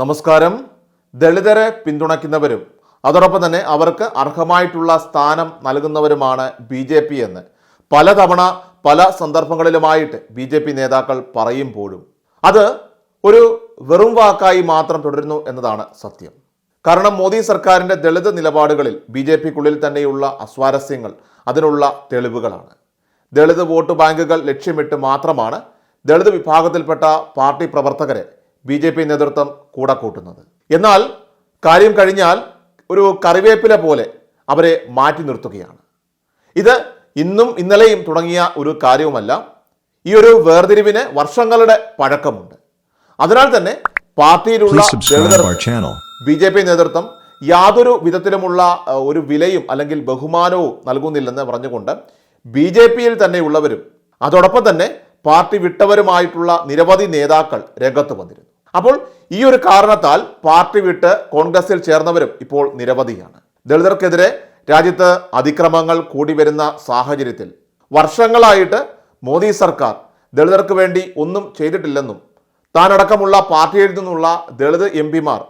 നമസ്കാരം. ദളിതരെ പിന്തുണയ്ക്കുന്നവരും അതോടൊപ്പം തന്നെ അവർക്ക് അർഹമായിട്ടുള്ള സ്ഥാനം നൽകുന്നവരുമാണ് ബി ജെ പി എന്ന്. പലതവണ പല സന്ദർഭങ്ങളിലുമായിട്ട് ബി ജെ പി നേതാക്കൾ പറയുമ്പോഴും അത് ഒരു വെറും വാക്കായി മാത്രം തുടരുന്നു എന്നതാണ് സത്യം. കാരണം മോദി സർക്കാരിന്റെ ദളിത് നിലപാടുകളിൽ ബി ജെ പിക്കുള്ളിൽ തന്നെയുള്ള അസ്വാരസ്യങ്ങൾ അതിനുള്ള തെളിവുകളാണ്. ദളിത് വോട്ട് ബാങ്കുകൾ ലക്ഷ്യമിട്ട് മാത്രമാണ് ദളിത് വിഭാഗത്തിൽപ്പെട്ട പാർട്ടി പ്രവർത്തകരെ ബി ജെ പി നേതൃത്വം കൂടെ കൂട്ടുന്നത്. എന്നാൽ കാര്യം കഴിഞ്ഞാൽ ഒരു കറിവേപ്പില പോലെ അവരെ മാറ്റി നിർത്തുകയാണ്. ഇത് ഇന്നും ഇന്നലെയും തുടങ്ങിയ ഒരു കാര്യവുമല്ല. ഈ ഒരു വേർതിരിവിന് വർഷങ്ങളുടെ പഴക്കമുണ്ട്. അതിനാൽ തന്നെ പാർട്ടിയിലുള്ള ബി ജെ പി നേതൃത്വം യാതൊരു വിധത്തിലുമുള്ള ഒരു വിലയും അല്ലെങ്കിൽ ബഹുമാനവും നൽകുന്നില്ലെന്ന് പറഞ്ഞുകൊണ്ട് ബി ജെ പിയിൽ തന്നെയുള്ളവരും അതോടൊപ്പം തന്നെ പാർട്ടി വിട്ടവരുമായിട്ടുള്ള നിരവധി നേതാക്കൾ രംഗത്ത് വന്നിരുന്നു. അപ്പോൾ ഈ ഒരു കാരണത്താൽ പാർട്ടി വിട്ട് കോൺഗ്രസിൽ ചേർന്നവരും ഇപ്പോൾ നിരവധിയാണ്. ദളിതർക്കെതിരെ രാജ്യത്ത് അതിക്രമങ്ങൾ കൂടി വരുന്ന സാഹചര്യത്തിൽ വർഷങ്ങളായിട്ട് മോദി സർക്കാർ ദളിതർക്ക് വേണ്ടി ഒന്നും ചെയ്തിട്ടില്ലെന്നും താനടക്കമുള്ള പാർട്ടിയിൽ നിന്നുള്ള ദളിത് എം പിമാർ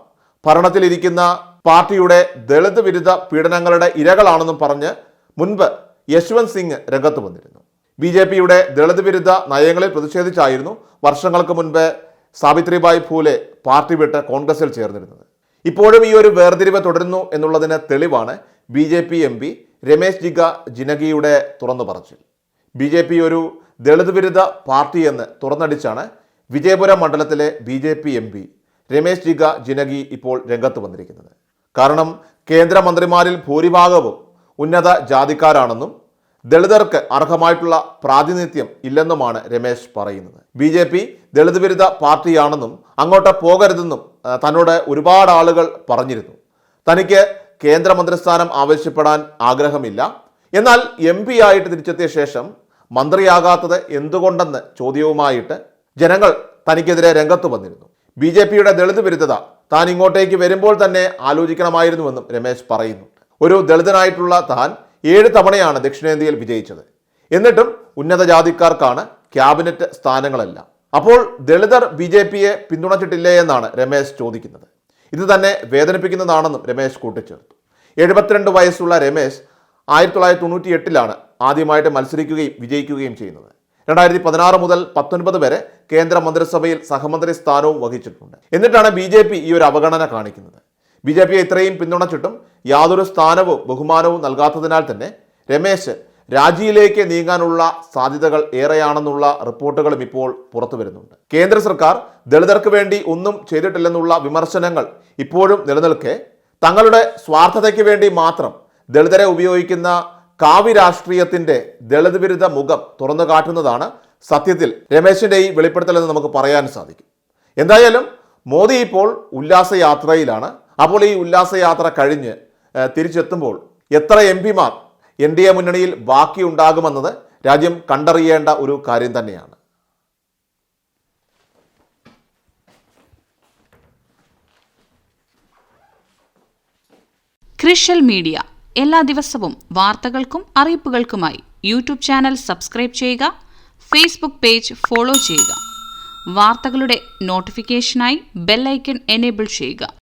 ഭരണത്തിലിരിക്കുന്ന പാർട്ടിയുടെ ദളിത് വിരുദ്ധ പീഡനങ്ങളുടെ ഇരകളാണെന്നും പറഞ്ഞ് മുൻപ് യശ്വന്ത് സിംഗ് രംഗത്ത് വന്നിരുന്നു. ബി ജെ പിയുടെ ദളിത് വിരുദ്ധ നയങ്ങളിൽ പ്രതിഷേധിച്ചായിരുന്നു വർഷങ്ങൾക്ക് മുൻപ് സാവിത്രിബായി ഫൂലെ പാർട്ടി വിട്ട് കോൺഗ്രസിൽ ചേർന്നിരുന്നത്. ഇപ്പോഴും ഈ ഒരു വേർതിരിവ് തുടരുന്നു എന്നുള്ളതിന് തെളിവാണ് B J P M P Ramesh giga ജിനഗിയുടെ തുറന്നു പറച്ചിൽ. ബി ജെ പി ഒരു ദളിത് വിരുദ്ധ പാർട്ടിയെന്ന് തുറന്നടിച്ചാണ് വിജയപുരം മണ്ഡലത്തിലെ B J P M P Ramesh Jigajinagi ഇപ്പോൾ രംഗത്ത് വന്നിരിക്കുന്നത്. കാരണം കേന്ദ്രമന്ത്രിമാരിൽ ഭൂരിഭാഗവും ഉന്നത ജാതിക്കാരാണെന്നും ദളിതർക്ക് അർഹമായിട്ടുള്ള പ്രാതിനിധ്യം ഇല്ലെന്നുമാണ് രമേശ് പറയുന്നത്. ബി ജെ പി ദളിത് വിരുദ്ധ പാർട്ടിയാണെന്നും അങ്ങോട്ട് പോകരുതെന്നും തന്നോട് ഒരുപാട് ആളുകൾ പറഞ്ഞിരുന്നു. തനിക്ക് കേന്ദ്രമന്ത്രിസ്ഥാനം ആവശ്യപ്പെടാൻ ആഗ്രഹമില്ല. എന്നാൽ എം പി ആയിട്ട് തിരിച്ചെത്തിയ ശേഷം മന്ത്രിയാകാത്തത് എന്തുകൊണ്ടെന്ന് ചോദ്യവുമായിട്ട് ജനങ്ങൾ തനിക്കെതിരെ രംഗത്ത് വന്നിരുന്നു. ബി ജെ പിയുടെ ദളിത് വിരുദ്ധത താൻ ഇങ്ങോട്ടേക്ക് വരുമ്പോൾ തന്നെ ആലോചിക്കണമായിരുന്നുവെന്നും രമേശ് പറയുന്നു. ഒരു ദളിതനായിട്ടുള്ള താൻ ഏഴ് തവണയാണ് ദക്ഷിണേന്ത്യയിൽ വിജയിച്ചത്. എന്നിട്ടും ഉന്നത ജാതിക്കാർക്കാണ് ക്യാബിനറ്റ് സ്ഥാനങ്ങളെല്ലാം. അപ്പോൾ ദളിതർ ബി ജെ പിയെ പിന്തുണച്ചിട്ടില്ലേ എന്നാണ് രമേശ് ചോദിക്കുന്നത്. ഇത് തന്നെ വേദനിപ്പിക്കുന്നതാണെന്നും രമേശ് കൂട്ടിച്ചേർത്തു. എഴുപത്തിരണ്ട് വയസ്സുള്ള രമേശ് ആയിരത്തി തൊള്ളായിരത്തി തൊണ്ണൂറ്റി എട്ടിലാണ് ആദ്യമായിട്ട് മത്സരിക്കുകയും വിജയിക്കുകയും ചെയ്യുന്നത്. രണ്ടായിരത്തി പതിനാറ് മുതൽ പത്തൊൻപത് വരെ കേന്ദ്ര മന്ത്രിസഭയിൽ സഹമന്ത്രി സ്ഥാനവും വഹിച്ചിട്ടുണ്ട്. എന്നിട്ടാണ് ബി ഈ ഒരു അവഗണന കാണിക്കുന്നത്. ബി ജെ പിയെ ഇത്രയും പിന്തുണച്ചിട്ടും യാതൊരു സ്ഥാനവും ബഹുമാനവും നൽകാത്തതിനാൽ തന്നെ രമേശ് രാജിയിലേക്ക് നീങ്ങാനുള്ള സാധ്യതകൾ ഏറെയാണെന്നുള്ള റിപ്പോർട്ടുകളും ഇപ്പോൾ പുറത്തു വരുന്നുണ്ട്. കേന്ദ്ര സർക്കാർ ദളിതർക്ക് വേണ്ടി ഒന്നും ചെയ്തിട്ടില്ലെന്നുള്ള വിമർശനങ്ങൾ ഇപ്പോഴും നിലനിൽക്കെ. തങ്ങളുടെ സ്വാർത്ഥതയ്ക്ക് വേണ്ടി മാത്രം ദളിതരെ ഉപയോഗിക്കുന്ന കാവ്യ രാഷ്ട്രീയത്തിന്റെ ദളിത് വിരുദ്ധ മുഖം തുറന്നു കാട്ടുന്നതാണ് സത്യത്തിൽ രമേശിന്റെ ഈ വെളിപ്പെടുത്തലെന്ന് നമുക്ക് പറയാൻ സാധിക്കും. എന്തായാലും മോദി ഇപ്പോൾ ഉല്ലാസയാത്രയിലാണ്. അപ്പോൾ ഈ ഉല്ലാസയാത്ര കഴിഞ്ഞ് തിരിച്ചെത്തുമ്പോൾ എത്ര എം പിമാർ എൻ ഡി എ മുന്നണിയിൽ ബാക്കിയുണ്ടാകുമെന്നത് രാജ്യം കണ്ടറിയേണ്ട ഒരു കാര്യം തന്നെയാണ്. ക്രിഷ്യൽ മീഡിയ എല്ലാ ദിവസവും വാർത്തകൾക്കും അറിയിപ്പുകൾക്കുമായി യൂട്യൂബ് ചാനൽ സബ്സ്ക്രൈബ് ചെയ്യുക ഫേസ്ബുക്ക് പേജ് ഫോളോ ചെയ്യുക. വാർത്തകളുടെ നോട്ടിഫിക്കേഷനായി ബെല്ലൈക്കൺ എനേബിൾ ചെയ്യുക.